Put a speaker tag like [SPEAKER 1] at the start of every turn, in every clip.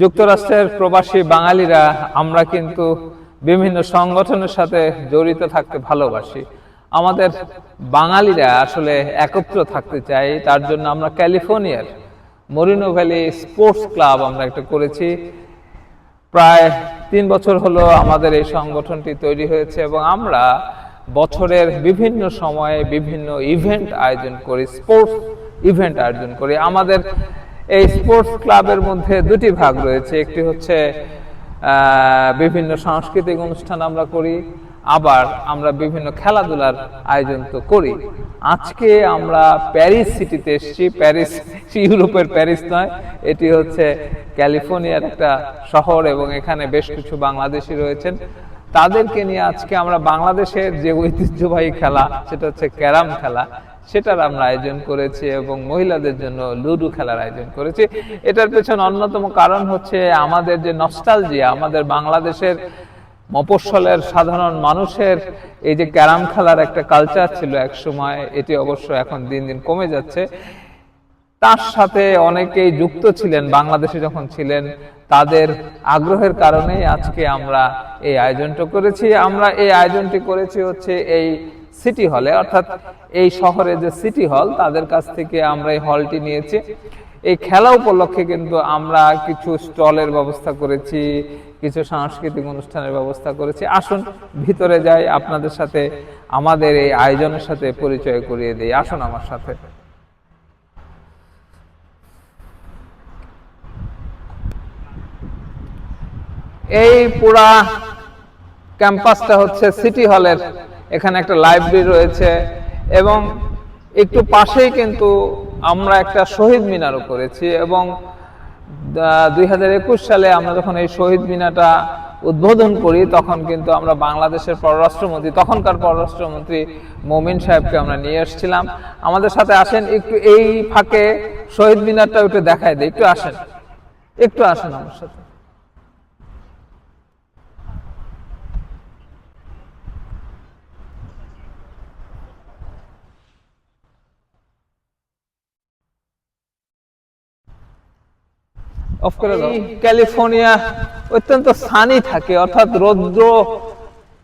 [SPEAKER 1] যুক্তরাষ্ট্রের প্রবাসী বাঙালিরা, আমরা কিন্তু বিভিন্ন সংগঠনের সাথে জড়িত থাকতে ভালোবাসি। আমাদের বাঙালিরা আসলে একত্র থাকতে চাই তার জন্য আমরা ক্যালিফোর্নিয়ার মরিনো ভ্যালি স্পোর্টস ক্লাব আমরা একটা করেছি। প্রায় তিন বছর হলো আমাদের এই সংগঠনটি তৈরি হয়েছে এবং আমরা বছরের বিভিন্ন সময়ে বিভিন্ন ইভেন্ট আয়োজন করি, স্পোর্টস ইভেন্ট আয়োজন করি। আমাদের এই স্পোর্টস ক্লাবের মধ্যে দুটি ভাগ রয়েছে। একটি হচ্ছে বিভিন্ন সাংস্কৃতিক অনুষ্ঠান আমরা করি, আবার আমরা বিভিন্ন খেলাধুলার আয়োজন তো করি। আজকে আমরা প্যারিস সিটিতে এসেছি। প্যারিস, ইউরোপের প্যারিস নয়, এটি হচ্ছে ক্যালিফোর্নিয়ার একটা শহর এবং এখানে বেশ কিছু বাংলাদেশি রয়েছেন। তাদেরকে নিয়ে আজকে আমরা বাংলাদেশের যে ঐতিহ্যবাহী খেলা, সেটা হচ্ছে ক্যারাম খেলা। সেটার আমরা আয়োজন করেছি এবং মহিলাদের জন্য লুডু খেলার আয়োজন করেছি। এটার পেছনে অন্যতম কারণ হচ্ছে আমাদের যে নস্টালজিয়া আমাদের বাংলাদেশের মফস্বলের সাধারণ মানুষের এই যে ক্যারাম খেলার একটা কালচার ছিল এক সময় এটি অবশ্য এখন দিন দিন কমে যাচ্ছে। তার সাথে অনেকেই যুক্ত ছিলেন, বাংলাদেশে যখন ছিলেন, তাদের আগ্রহের কারণেই আজকে আমরা এই আয়োজনটা করেছি। আমরা এই আয়োজনটি করেছি হচ্ছে এই সিটি হলে অর্থাৎ এই শহরে যে সিটি হল তাদের কাছ থেকে আমরা এই হলটি নিয়েছি। এই খেলা উপলক্ষে কিন্তু আমরা কিছু স্টলের ব্যবস্থা করেছি, কিছু সাংস্কৃতিক অনুষ্ঠানের ব্যবস্থা করেছি। আসুন, ভিতরে যাই, আপনাদের সাথে আমাদের এই আয়োজনের সাথে পরিচয় করিয়ে দিই। আসুন আমার সাথে। এই পুরা ক্যাম্পাসটা হচ্ছে সিটি হলের এখানে একটা লাইব্রেরি রয়েছে এবং একটু পাশেই কিন্তু আমরা একটা শহীদ মিনারও করেছি এবং দুই হাজার একুশ সালে আমরা যখন এই শহীদ মিনারটা উদ্বোধন করি, তখন কিন্তু আমরা বাংলাদেশের পররাষ্ট্রমন্ত্রী, তখনকার পররাষ্ট্রমন্ত্রী মমিন সাহেবকে আমরা নিয়ে এসেছিলাম। আমাদের সাথে আসেন, একটু এই ফাঁকে শহীদ মিনারটা একটু দেখাই দেয় একটু আসেন। একটু আসেন আমার সাথে। অফ করে দাও। ক্যালিফোর্নিয়া অত্যন্ত সানি থাকে অর্থাৎ রৌদ্র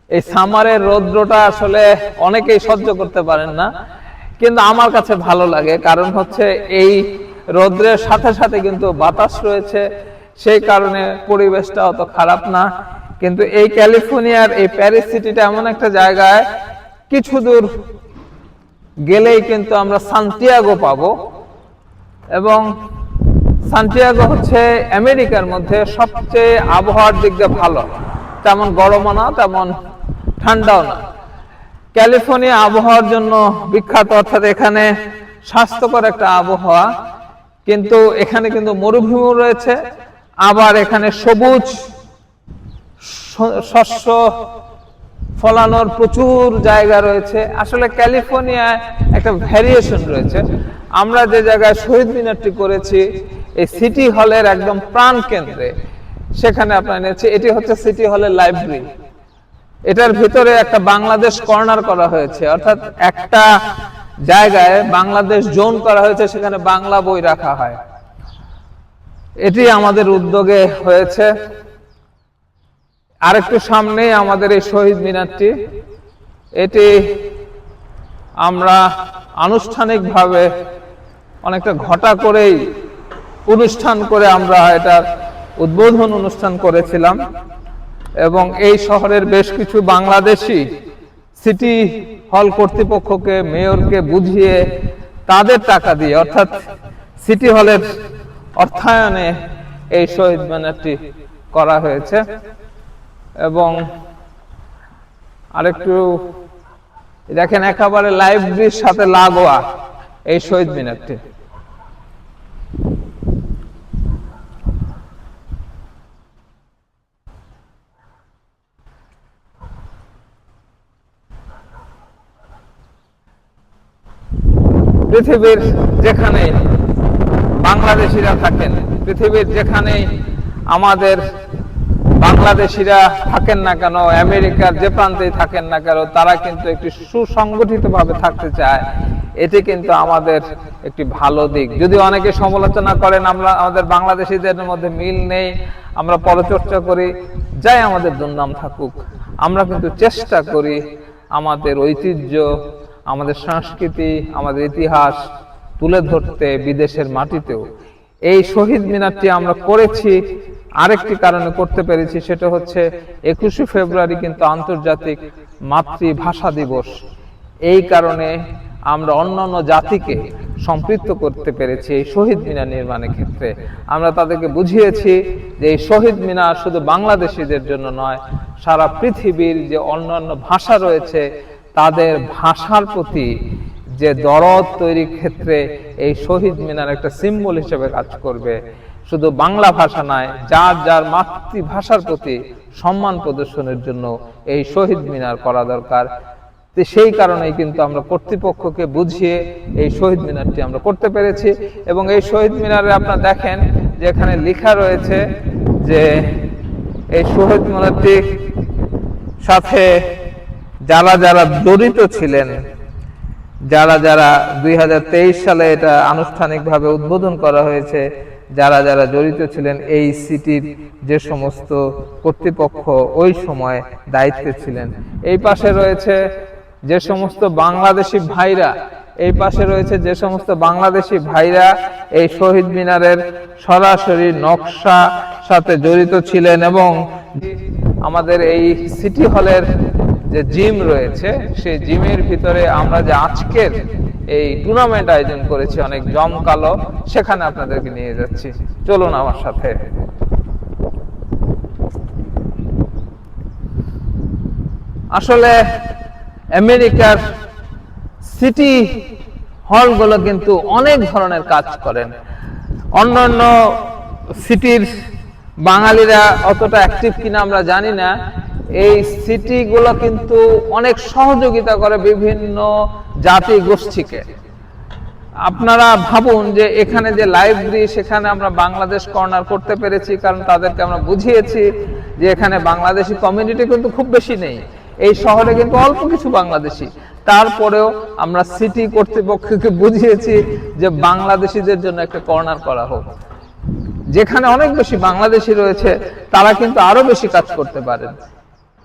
[SPEAKER 1] এই সামারের রৌদ্রটা আসলে অনেকেই সহ্য করতে পারেন না। কিন্তু আমার কাছে ভালো লাগে কারণ হচ্ছে এই রৌদ্রের সাথে সাথে কিন্তু বাতাস রয়েছে সেই কারণে পরিবেশটা অত খারাপ না। কিন্তু এই ক্যালিফোর্নিয়ার এই প্যারিস সিটিটা এমন একটা জায়গায় কিছু দূর গেলেই কিন্তু আমরা সান্তিয়াগো পাবো। এবং সান্টিয়াগো হচ্ছে আমেরিকার মধ্যে সবচেয়ে আবহাওয়ার দিক দিয়ে ভালো। তেমন গরমও না, তেমন ঠান্ডাও না। ক্যালিফোর্নিয়া আবহাওয়ার জন্য বিখ্যাত, অর্থাৎ এখানে স্বাস্থ্যকর একটা আবহাওয়া। কিন্তু এখানে কিন্তু মরুভূমি রয়েছে। আবার এখানে সবুজ শস্য ফলানোর প্রচুর জায়গা রয়েছে। আসলে ক্যালিফোর্নিয়ায় একটা ভ্যারিয়েশন রয়েছে। আমরা যে জায়গায় শহীদ মিনারটি করেছি এই সিটি হলের একদম প্রাণ কেন্দ্রে সেখানে আপনার এনেছি এটি হচ্ছে সিটি হলের লাইব্রেরি এটার ভিতরে একটা বাংলাদেশ কর্নার করা হয়েছে, অর্থাৎ একটা জায়গায় বাংলাদেশ জোন করা হয়েছে, সেখানে বাংলা বই রাখা হয়। এটি আমাদের উদ্যোগে হয়েছে। আরেকটু সামনেই আমাদের এই শহীদ মিনারটি। এটি আমরা আনুষ্ঠানিকভাবে অনেকটা ঘটা করেই অনুষ্ঠান করে আমরা এটার উদ্বোধন অনুষ্ঠান করেছিলাম। এবং এই শহরের বেশ কিছু বাংলাদেশি সিটি হল কর্তৃপক্ষকে, মেয়রকে বুঝিয়ে তাদের টাকা দিয়ে, অর্থাৎ সিটি হলের অর্থায়নে এই শহীদ মিনারটি করা হয়েছে। এবং আরেকটু দেখেন, একেবারে লাইব্রেরির সাথে লাগোয়া এই শহীদ মিনারটি। পৃথিবীর যেখানে বাংলাদেশিরা থাকেন, পৃথিবীর যেখানেই আমাদের বাংলাদেশিরা থাকেন না কেন, আমেরিকার যে প্রান্তেই থাকেন না কেন, তারা কিন্তু একটি সুসংগঠিত ভাবে থাকতে চায়। এটি কিন্তু আমাদের একটি ভালো দিক। যদি অনেকে সমালোচনা করেন, আমরা আমাদের বাংলাদেশিদের মধ্যে মিল নেই, আমরা পরচর্চা করি, যাই আমাদের দুর্নাম থাকুক, আমরা কিন্তু চেষ্টা করি আমাদের ঐতিহ্য আমাদের সংস্কৃতি, আমাদের ইতিহাস তুলে ধরতে বিদেশের মাটিতেও। এই শহীদ মিনারটি আমরা করেছি, আরেকটি কারণে করতে পেরেছি, সেটা হচ্ছে একুশে ফেব্রুয়ারি কিন্তু আন্তর্জাতিক মাতৃভাষা দিবস। এই কারণে আমরা অন্যান্য জাতিকে সম্পৃক্ত করতে পেরেছি এই শহীদ মিনার নির্মাণের ক্ষেত্রে। আমরা তাদেরকে বুঝিয়েছি যে এই শহীদ মিনার শুধু বাংলাদেশিদের জন্য নয়, সারা পৃথিবীর যে অন্যান্য ভাষা রয়েছে তাদের ভাষার প্রতি যে দরদ তৈরির ক্ষেত্রে এই শহীদ মিনার একটা সিম্বল হিসেবে কাজ করবে। শুধু বাংলা ভাষা নয়, যার যার মাতৃভাষার প্রতি সম্মান প্রদর্শনের জন্য এই শহীদ মিনার করা দরকার। সেই কারণেই কিন্তু আমরা কর্তৃপক্ষকে বুঝিয়ে এই শহীদ মিনারটি আমরা করতে পেরেছি এবং এই শহীদ মিনারে আপনারা দেখেন যে এখানে লেখা রয়েছে যে এই শহীদ মিনারটির সাথে যারা যারা জড়িত ছিলেন, যারা যারা দুই হাজার তেইশ সালে এটা আনুষ্ঠানিকভাবে উদ্বোধন করা হয়েছে, যারা যারা জড়িত ছিলেন এই সিটির যে সমস্ত কর্তৃপক্ষ ওই সময় দায়িত্বে ছিলেন। এই পাশে রয়েছে যে সমস্ত বাংলাদেশি ভাইরা, এই পাশে রয়েছে যে সমস্ত বাংলাদেশি ভাইরা এই শহীদ মিনারের সরাসরি নকশা সাথে জড়িত ছিলেন এবং আমাদের এই সিটি হলের যে জিম রয়েছে, সেই জিমের ভিতরে আমরা যে আজকের এই টুর্নামেন্ট আয়োজন করেছি অনেক জমকালো সেখানে আপনাদেরকে নিয়ে যাচ্ছি। চলুন আমার সাথে। আসলে আমেরিকার সিটি হলগুলো কিন্তু অনেক ধরনের কাজ করেন। অন্যান্য সিটির বাঙালিরা অতটা অ্যাক্টিভ কিনা আমরা জানি না এই সিটিগুলো কিন্তু অনেক সহযোগিতা করে বিভিন্ন জাতি গোষ্ঠীকে। আপনারা ভাবুন যে এখানে যে লাইব্রেরি, সেখানে আমরা বাংলাদেশ কর্নার করতে পেরেছি, কারণ তাদেরকে আমরা বুঝিয়েছি যে এখানে বাংলাদেশি কমিউনিটি কিন্তু খুব বেশি নেই। এই শহরে কিন্তু অল্প কিছু বাংলাদেশি। তারপরেও আমরা সিটি কর্তৃপক্ষকে বুঝিয়েছি যে বাংলাদেশিদের জন্য একটা কর্নার করা হোক। যেখানে অনেক বেশি বাংলাদেশি রয়েছে, তারা কিন্তু আরও বেশি কাজ করতে পারেন।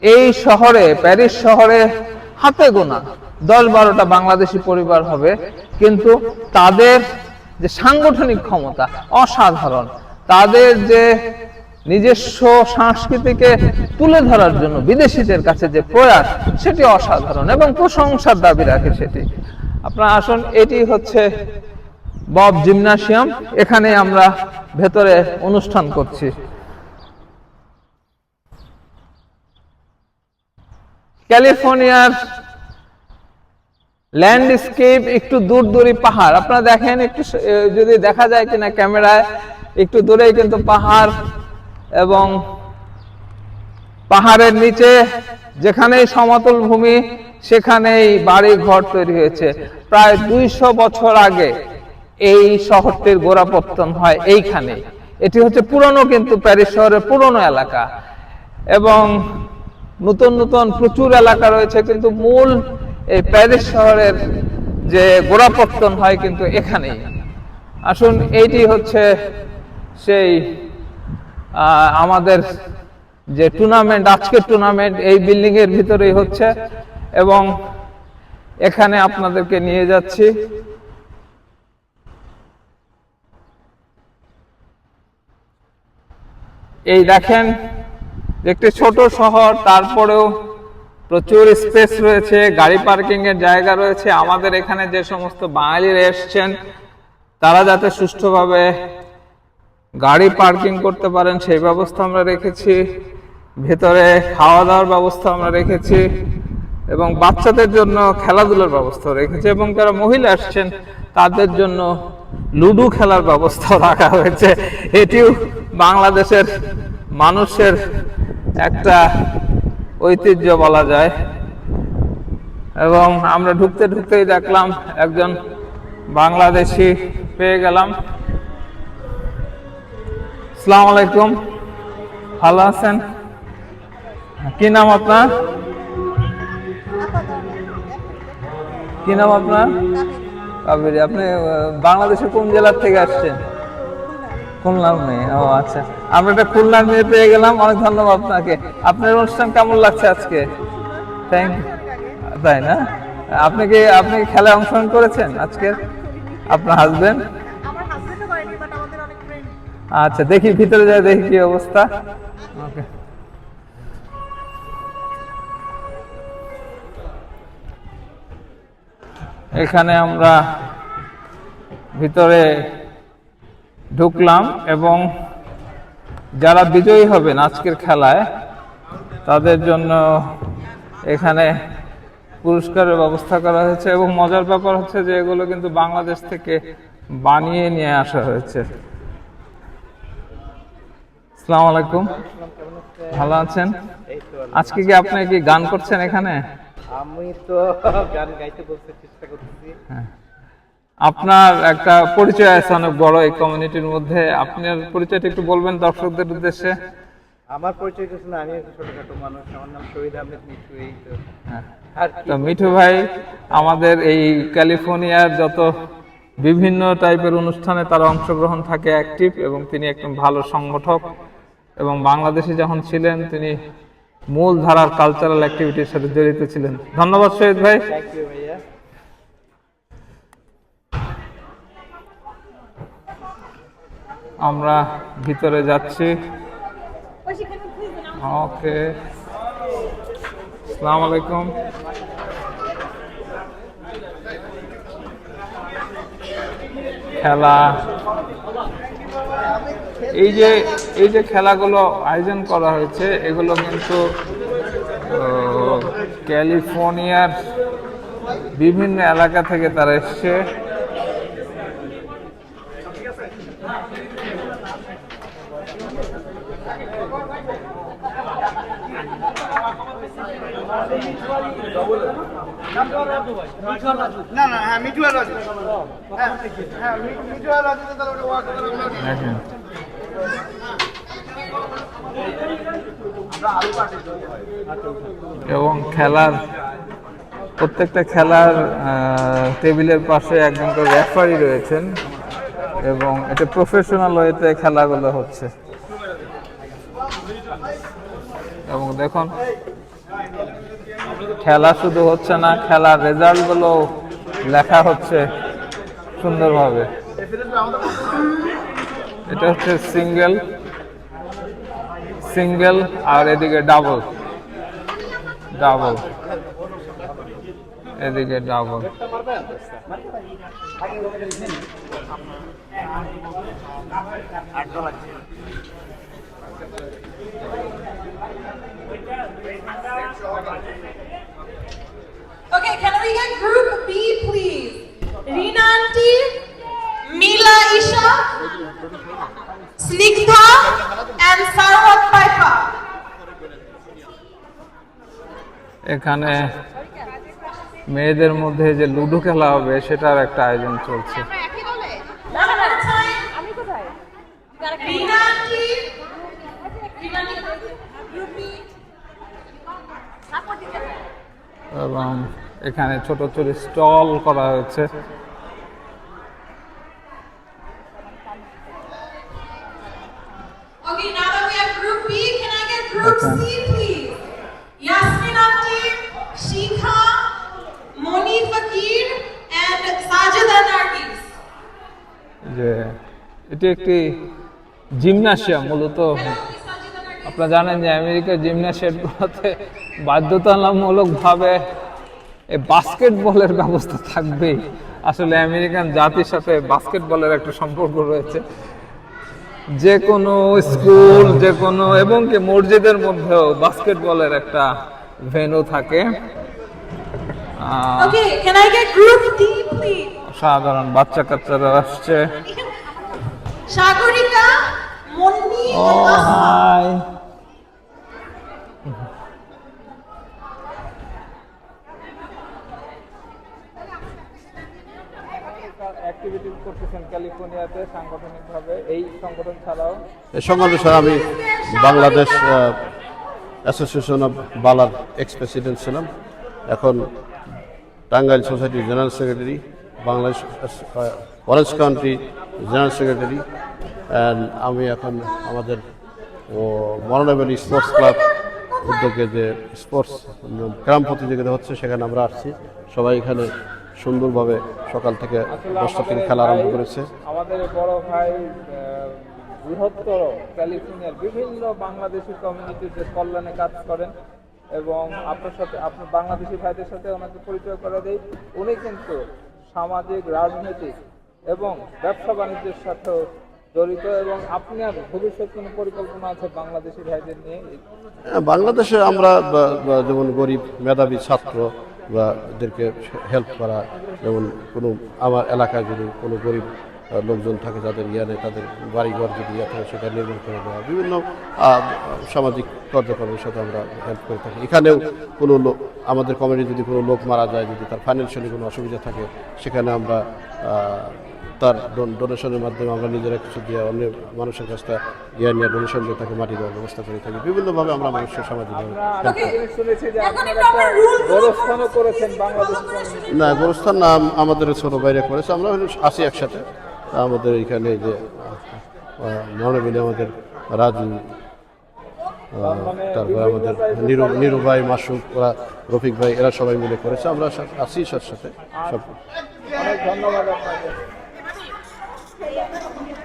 [SPEAKER 1] এই শহরে, প্যারিস শহরে হাতে গোনা। দশ বারোটা বাংলাদেশি পরিবার হবে, কিন্তু তাদের যে সাংগঠনিক ক্ষমতা অসাধারণ, তাদের যে নিজস্ব সংস্কৃতিকে তুলে ধরার জন্য বিদেশিদের কাছে যে প্রয়াস, সেটি অসাধারণ এবং প্রশংসার দাবি রাখে সেটি। আপনার আসুন, এটি হচ্ছে বব জিমনাসিয়াম এখানে আমরা ভেতরে অনুষ্ঠান করছি। ক্যালিফোর্নিয়ার ল্যান্ডস্কেপ একটু দূর দূরই পাহাড়। আপনারা দেখেন একটু যদি দেখা যায় কিনা ক্যামেরায়, একটু দূরেই কিন্তু পাহাড় এবং পাহাড়ের নিচে যেখানেই সমতল ভূমি, সেখানেই বাড়ি ঘর তৈরি হয়েছে। প্রায় দুইশো বছর আগে এই শহরটির গোড়াপত্তন হয় এইখানে। এটি হচ্ছে পুরনো কিন্তু প্যারিস শহরের পুরনো এলাকা। এবং নতুন নতুন প্রচুর এলাকা রয়েছে, কিন্তু মূল এই প্যারিস শহরের যে গোড়াপত্তন হয় কিন্তু এখানেই। আসুন, এইটি হচ্ছে সেই আমাদের যে টুর্নামেন্ট, আজকের টুর্নামেন্ট, এই বিল্ডিং এর ভিতরেই হচ্ছে। এবং এখানে আপনাদেরকে নিয়ে যাচ্ছি। এই দেখেন একটি ছোট শহর, তারপরেও প্রচুর স্পেস রয়েছে, গাড়ি পার্কিং এর জায়গা রয়েছে। আমাদের এখানে যে সমস্ত বাঙালিরা এসছেন, তারা যাতে সুষ্ঠুভাবে গাড়ি পার্কিং করতে পারেন, সেই ব্যবস্থা আমরা রেখেছি। ভেতরে খাওয়া দাওয়ার ব্যবস্থা আমরা রেখেছি এবং বাচ্চাদের জন্য খেলাধুলার ব্যবস্থা রেখেছি এবং যারা মহিলা আসছেন তাদের জন্য লুডো খেলার ব্যবস্থা রাখা হয়েছে। এটিও বাংলাদেশের মানুষের একটা ঐতিহ্য বলা যায়। এবং আমরা ঢুকতে ঢুকতেই দেখলাম একজন বাংলাদেশি পেয়ে গেলাম। সালাম আলাইকুম। ভালো আছেন? কি নাম আপনার? কি নাম আপনার? আপনি বাংলাদেশের কোন জেলার থেকে আসছেন? খুলনার মেয়ে। ও আচ্ছা। আমরা একটা খুলনার মেয়ে পেয়ে গেলাম। অনেক ধন্যবাদ আপনাকে। আপনার অনুষ্ঠান কেমন লাগছে আজকে? থ্যাংক তাই না? আপনি কি আপনি খেলায় অংশগ্রহণ করেছেন আজকে? আপনার হাজবেন্ড আচ্ছা দেখি ভিতরে যাই দেখি কি অবস্থা। ওকে এখানে আমরা ভিতরে ঢুকলাম এবং যারা বিজয়ী হবেন আজকের খেলায় তাদের জন্য এখানে পুরস্কারের ব্যবস্থা করা হয়েছে এবং মজার ব্যাপার হচ্ছে যে এগুলো কিন্তু বাংলাদেশ থেকে বানিয়ে নিয়ে আসা হয়েছে। আসসালামু আলাইকুম। ভালো আছেন? আজকে কি আপনি কি গান করছেন এখানে?
[SPEAKER 2] আমি তো গান গাইতে বলতে চেষ্টা করতেছি।
[SPEAKER 1] আপনার একটা পরিচয় আছে অনেক বড় এই কমিউনিটির মধ্যে। আপনার পরিচয়টা একটু বলবেন দর্শকদের উদ্দেশ্যে।
[SPEAKER 2] আমার পরিচয় কিছু না আমি একটা ছোটখাটো মানুষ আমার নাম শহীদ আহমেদ মিঠু এই তো।
[SPEAKER 1] হ্যাঁ। তো মিঠু ভাই আমাদের এই ক্যালিফোর্নিয়ার যত বিভিন্ন টাইপের অনুষ্ঠানে তার অংশগ্রহণ থাকে অ্যাক্টিভ এবং তিনি একজন ভালো সংগঠক এবং বাংলাদেশে যখন ছিলেন তিনি মূল ধারার কালচারাল অ্যাক্টিভিটির সাথে জড়িত ছিলেন। ধন্যবাদ শহীদ ভাই
[SPEAKER 2] থ্যাংক ইউ ভাইয়া
[SPEAKER 1] আমরা ভিতরে যাচ্ছি। ওকে। আসসালামু আলাইকুম। খেলা। এই যে এই যে খেলাগুলো আয়োজন করা হয়েছে, এগুলো কিন্তু ক্যালিফোর্নিয়ার বিভিন্ন এলাকা থেকে তারা এসছে।
[SPEAKER 2] না না হ্যাঁ মিঠু আর রাজু হ্যাঁ হ্যাঁ মিঠু আর রাজু তাহলে ওটা ওয়াক
[SPEAKER 1] এবং খেলার প্রত্যেকটা খেলার আহ, টেবিলের পাশে একজন করে রেফারি রয়েছেন এবং এটা প্রফেশনাল ওয়েতে খেলাগুলো হচ্ছে। এবং দেখুন খেলা শুধু হচ্ছে না, খেলার রেজাল্টগুলো লেখা হচ্ছে সুন্দরভাবে। এটা হচ্ছে সিঙ্গেল সিঙ্গেল আর এদিকে ডাবল ডাবল এদিকে double
[SPEAKER 3] Okay, can we get group B please? Rina aunty, Mila Isha, Snigdha and Sarwat Paipa.
[SPEAKER 1] এখানে মেয়েদের মধ্যে যে লুডো খেলা হবে সেটার একটা আয়োজন চলছে
[SPEAKER 3] One more time. আমি কোথায়? Rina aunty, Rina aunty, group B.
[SPEAKER 1] এবং এখানে ছোট ছোট স্টল করা হয়েছে। এটি একটি জিমনাসিয়াম মূলত আপনারা জানেন যে আমেরিকার জিমনাশিয়াম বাধ্যতামূলক ভাবে এই বাস্কেটবলের ব্যবস্থা থাকবেই আসলে আমেরিকান জাতির সাথে বাস্কেটবলের একটা সম্পর্ক রয়েছে। যে কোনো স্কুল যে কোনো এবং কি মসজিদের মধ্যেও বাস্কেটবলের একটা ভেন্যু থাকে? সাধারণ বাচ্চা কাচ্চারা আসছে।
[SPEAKER 3] Shagorika, Monni
[SPEAKER 1] ও হাই অ্যাক্টিভিটিস করতেছেন ক্যালিফোর্নিয়াতে সাংগঠনিকভাবে। এই সংগঠন ছাড়াও
[SPEAKER 4] এই সংগঠনের সাথে আমি বাংলাদেশ অ্যাসোসিয়েশন অফ বালার এক্স প্রেসিডেন্ট ছিলাম। এখন টাঙ্গাইল সোসাইটির general secretary Bangladesh orange country general secretary and আমি এখন আমাদের, ও স্পোর্টস ক্লাব উদ্যোগে যে স্পোর্টস গ্রাম প্রতিযোগিতা হচ্ছে, সেখানে আমরা আসছি। সবাই এখানে সুন্দরভাবে সকাল থেকে দশটা থেকে খেলা আরম্ভ করেছে।
[SPEAKER 1] আমাদের বড় ভাই বৃহত্তর ক্যালিফোর্নিয়ার বিভিন্ন বাংলাদেশি কমিউনিটির যে কল্যাণে কাজ করেন এবং আপনার সাথে আপনার বাংলাদেশি ভাইদের সাথে ওনাকে পরিচয় করে দেই। উনি কিন্তু সামাজিক রাজনৈতিক এবং ব্যবসা বাণিজ্যের সাথেও জড়িত এবং আপনার ভবিষ্যৎ কোনো পরিকল্পনা আছে বাংলাদেশি ভাইদের নিয়ে?
[SPEAKER 4] হ্যাঁ, বাংলাদেশে আমরা যেমন গরিব মেধাবী ছাত্র বা এদেরকে হেল্প করা, যেমন কোনো আমার এলাকায় যদি কোনো গরিব লোকজন থাকে যাদের ইয়া নেই তাদের বাড়িঘর যদি ইয়া থাকে সেটা নির্মাণ করে দেওয়া, বিভিন্ন সামাজিক কার্যক্রমের সাথে আমরা হেল্প করে থাকি। এখানেও কোনো লোক আমাদের কমিটি যদি কোনো লোক মারা যায়, যদি তার ফাইন্যান্সিয়ালি কোনো অসুবিধা থাকে, সেখানে আমরা তার ডোনেশনের মাধ্যমে আমরা নিজেরা কিছু দিয়ে অন্য মানুষের কাছ থেকে ইয়ে নিয়ে ডোনেশন দিয়ে তাকে মাটি দেওয়ার ব্যবস্থা করে থাকি। বিভিন্নভাবে আমরা মানুষের সামাজিকভাবে
[SPEAKER 1] কমিউনিটি
[SPEAKER 4] না গোরস্থান নাম আমাদের ছোট বাইরে করেছে। আমরা আসি একসাথে। আমাদের এখানে যে মনে আমাদের রাজু তারপরে আমাদের নিরু নিরু ভাই মাসুক ওরা রফিক ভাই এরা সবাই মিলে করেছে। আমরা আসি সাথে সব
[SPEAKER 1] অনেক ধন্যবাদ আপনাকে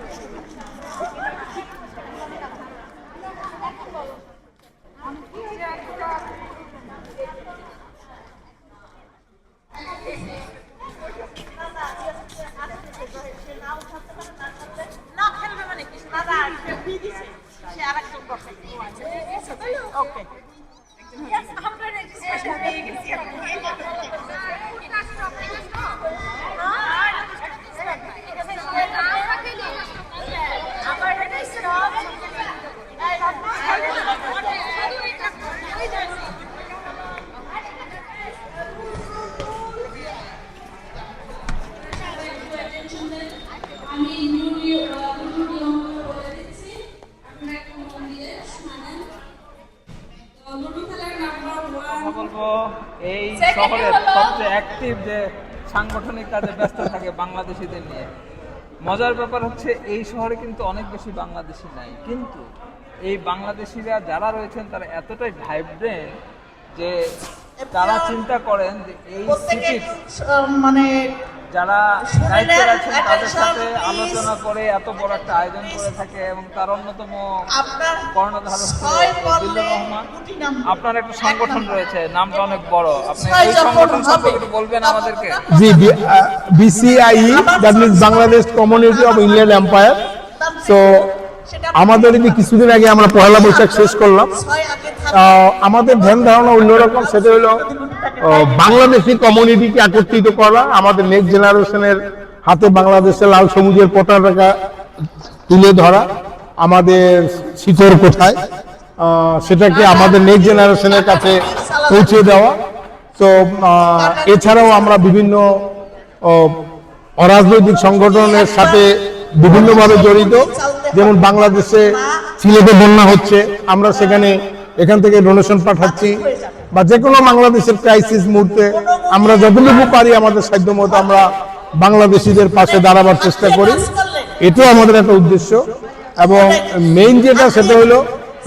[SPEAKER 5] না খেলবে মানে কি দাদা ফ্রি দিছে সে আরেকজন বসে ওকে আমরা রেজিস্ট্রেশন পেয়ে গেছি
[SPEAKER 6] আমি নিউলি নিউলি অঙ্ক বলে দিচ্ছি আপনারা একটু মন দিয়ে শুনেন তো লুডু খেলার নাম্বার ওয়ান
[SPEAKER 1] কথা বলব এই
[SPEAKER 3] Second
[SPEAKER 1] শহরের সবচেয়ে অ্যাক্টিভ যে সাংগঠনিক কাজে ব্যস্ত থাকে বাংলাদেশিদের নিয়ে। মজার ব্যাপার হচ্ছে এই শহরে কিন্তু অনেক বেশি বাংলাদেশি নাই। কিন্তু এই বাংলাদেশিরা যারা রয়েছেন তারা এতটাই ভাইব্রেন্ট যে তারা চিন্তা করেন যে এই
[SPEAKER 5] মানে
[SPEAKER 1] যারা দায়িত্বে আছেন তাদের সাথে আলোচনা করে এত বড় একটা আয়োজন করে থাকে এবং তার অন্যতম
[SPEAKER 5] আপনার
[SPEAKER 1] কর্ণধার রহমান। আপনার একটা সংগঠন রয়েছে নামটা অনেক বড়। আপনি এই সংগঠন সম্পর্কে একটু বলবেন আমাদেরকে।
[SPEAKER 7] জি BCI that means Bangladesh community of Indian empire তো আমাদের এই যে কিছুদিন আগে আমরা পয়লা বৈশাখ শেষ করলাম। আমাদের ধ্যান ধারণা অন্যরকম সেটা হলো বাংলাদেশি কমিউনিটিকে একত্রিত করা আমাদের নেক্সট জেনারেশনের হাতে বাংলাদেশের লাল সবুজের পতাকা তুলে ধরা আমাদের শিকড় কোথায় সেটাকে আমাদের নেক্সট জেনারেশনের কাছে পৌঁছে দেওয়া। তো এছাড়াও আমরা বিভিন্ন অরাজনৈতিক সংগঠনের সাথে বিভিন্নভাবে জড়িত। যেমন বাংলাদেশে সিলেটে বন্যা হচ্ছে, আমরা সেখানে এখান থেকে ডোনেশন পাঠাচ্ছি। বা যে কোনো বাংলাদেশের ক্রাইসিস মুহূর্তে আমরা যতটুকু পারি আমাদের সাধ্য মতো আমরা বাংলাদেশিদের পাশে দাঁড়াবার চেষ্টা করি। এটাও আমাদের একটা উদ্দেশ্য। এবং মেইন যেটা সেটা হলো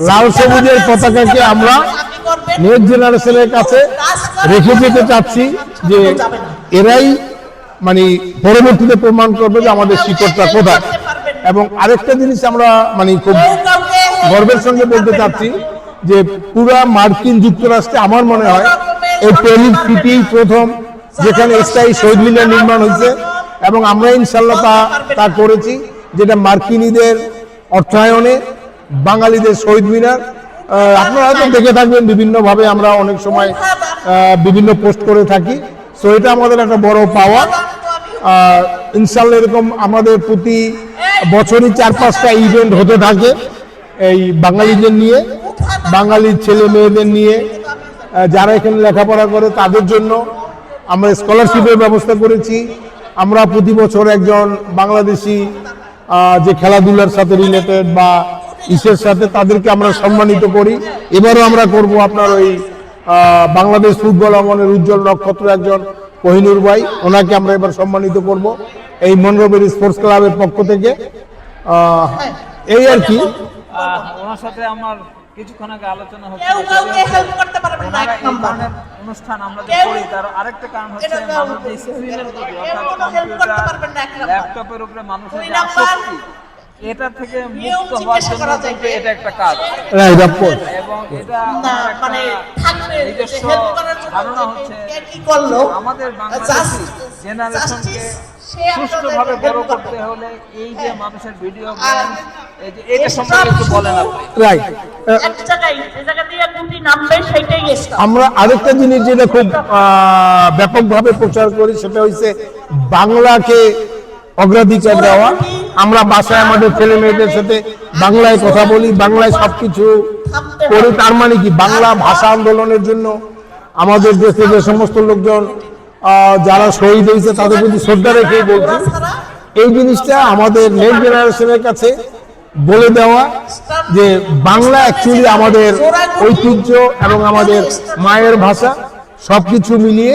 [SPEAKER 7] লাল সবুজের পতাকাকে আমরা নেক্সট জেনারেশনের কাছে রেখে যেতে চাচ্ছি যে এরাই মানে পরবর্তীতে প্রমাণ করবে যে আমাদের শিকড়টা কোথায়। এবং আরেকটা জিনিস আমরা মানে খুব গর্বের সঙ্গে বলতে চাচ্ছি যে পুরা মার্কিন যুক্তরাষ্ট্রে আমার মনে হয় এই প্যারিস সিটি প্রথম, যেখানে স্থায়ী শহীদ মিনার নির্মাণ হয়েছে। এবং আমরা ইনশাল্লাহ তা তা করেছি, যেটা মার্কিনীদের অর্থায়নে বাঙালিদের শহীদ মিনার। আপনারা হয়তো দেখে থাকবেন বিভিন্নভাবে আমরা অনেক সময় বিভিন্ন পোস্ট করে থাকি। সো, এটা আমাদের একটা বড় আর ইনশাল্লাহ এরকম আমাদের প্রতি বছরই চার পাঁচটা ইভেন্ট হতে থাকে এই বাঙালিদের নিয়ে। বাঙালির ছেলে মেয়েদের নিয়ে যারা এখানে লেখাপড়া করে, তাদের জন্য আমরা স্কলারশিপের ব্যবস্থা করেছি। আমরা প্রতি বছর একজন বাংলাদেশি যে খেলাধুলার সাথে রিলেটেড বা ইসের সাথে, তাদেরকে আমরা সম্মানিত করি। এবারও আমরা করব আপনার ওই বাংলাদেশ ফুটবল অঙ্গনের উজ্জ্বল নক্ষত্র একজন কোহিনুর ভাই। ওনাকে আমরা এবার সম্মানিত করব এই মনরবের স্পোর্টস ক্লাবের পক্ষ থেকে। এই আর কি।
[SPEAKER 1] ওনার সাথে আমার কিছুক্ষণ আগে আলোচনা হচ্ছে
[SPEAKER 5] কেউ কাউকে হেল্প করতে পারবে না এক নম্বর
[SPEAKER 1] অনুষ্ঠান আমরা যে করি তার আরেকটা কারণ হচ্ছে স্ক্রিনের প্রতি অর্থাৎ কম্পিউটার। ল্যাপটপের উপরে মানুষের যে আসক্তি এটা থেকে মুক্ত হওয়ার জন্য কিন্তু এটা একটা কাজ। এবং এটা একটা
[SPEAKER 5] মানে
[SPEAKER 1] নিজস্ব
[SPEAKER 5] হেল্প করার জন্য
[SPEAKER 1] ধারণা হচ্ছে
[SPEAKER 5] কে কি করল
[SPEAKER 1] আমাদের বাংলাদেশি জেনারেশনকে সুষ্ঠুভাবে বড় করতে হলে এই যে
[SPEAKER 5] হ্যাঁ।
[SPEAKER 1] মানুষের ভিডিও এই যে এটা সম্পর্কে একটু বলেন আপনি।
[SPEAKER 7] রাইট আমরা আরেকটা জিনিস যেটা খুব ব্যাপকভাবে প্রচার করি সেটা হচ্ছে বাংলাকে অগ্রাধিকার দেওয়া। আমরা বাসায় আমাদের ছেলে মেয়েদের সাথে বাংলায় কথা বলি বাংলায় সবকিছু করি তার মানে কি বাংলা ভাষা আন্দোলনের জন্য আমাদের দেশে যে সমস্ত লোকজন যারা শহীদ হয়েছে তাদের প্রতি শ্রদ্ধা রেখেই বলছি এই জিনিসটা আমাদের নেক্সট জেনারেশনের কাছে বলে দেওয়া যে বাংলা অ্যাকচুয়ালি আমাদের ঐতিহ্য এবং আমাদের মায়ের ভাষা সব কিছু মিলিয়ে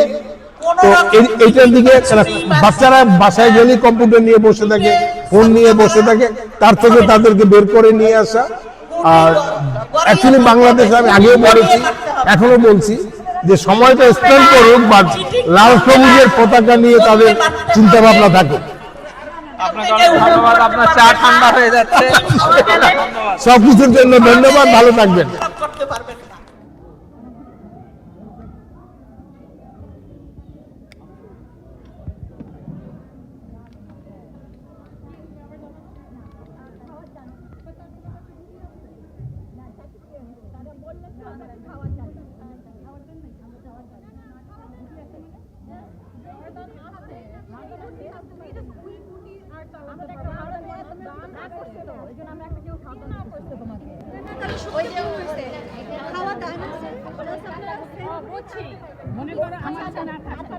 [SPEAKER 7] তো এই- এইটার দিকে বাচ্চারা বাসায় গেলেই কম্পিউটার নিয়ে বসে থাকে ফোন নিয়ে বসে থাকে তার থেকে তাদেরকে বের করে নিয়ে আসা। আর অ্যাকচুয়ালি বাংলাদেশে আমি আগেও বলেছি এখনও বলছি যে সময়টা স্পেন্ড করুক বা লাল সবুজের পতাকা নিয়ে তাদের চিন্তা ভাবনা থাকুক সবকিছুর জন্য ধন্যবাদ ভালো থাকবেন।
[SPEAKER 8] ওই যে খাওয়া আপনার হচ্ছে, মনে করো আমার না থাকে।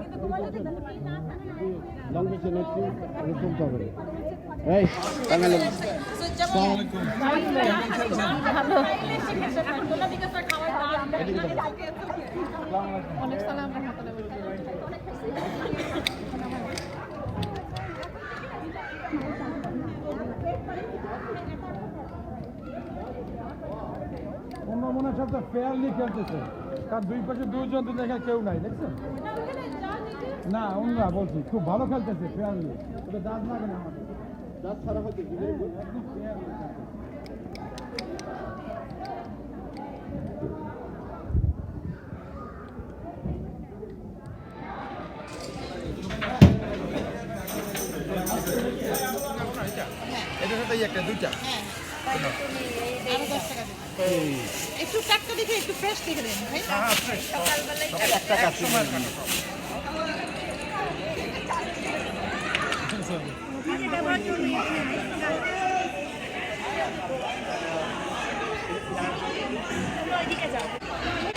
[SPEAKER 8] কিন্তু তোমার যদি গুটি না থাকে, ভালো। এখন তোমরা জিজ্ঞাসা খাওয়ার দাওয়া অনেক সালাম রহমতুল্লাহ
[SPEAKER 9] হচ্ছে আপনার ফেয়ারলি খেলতেছে। তার দুই পাশে দুজন তো দেখে কেউ নাই দেখছেন? না অন্য বলছি খুব ভালো খেলতেছে ফেয়ারলি ওটা দাঁত লাগে না আমাদের।
[SPEAKER 5] একটু টাটকা দেখে একটু ফ্রেশ দেখে দেন ভাই।
[SPEAKER 8] এদিকে যাও।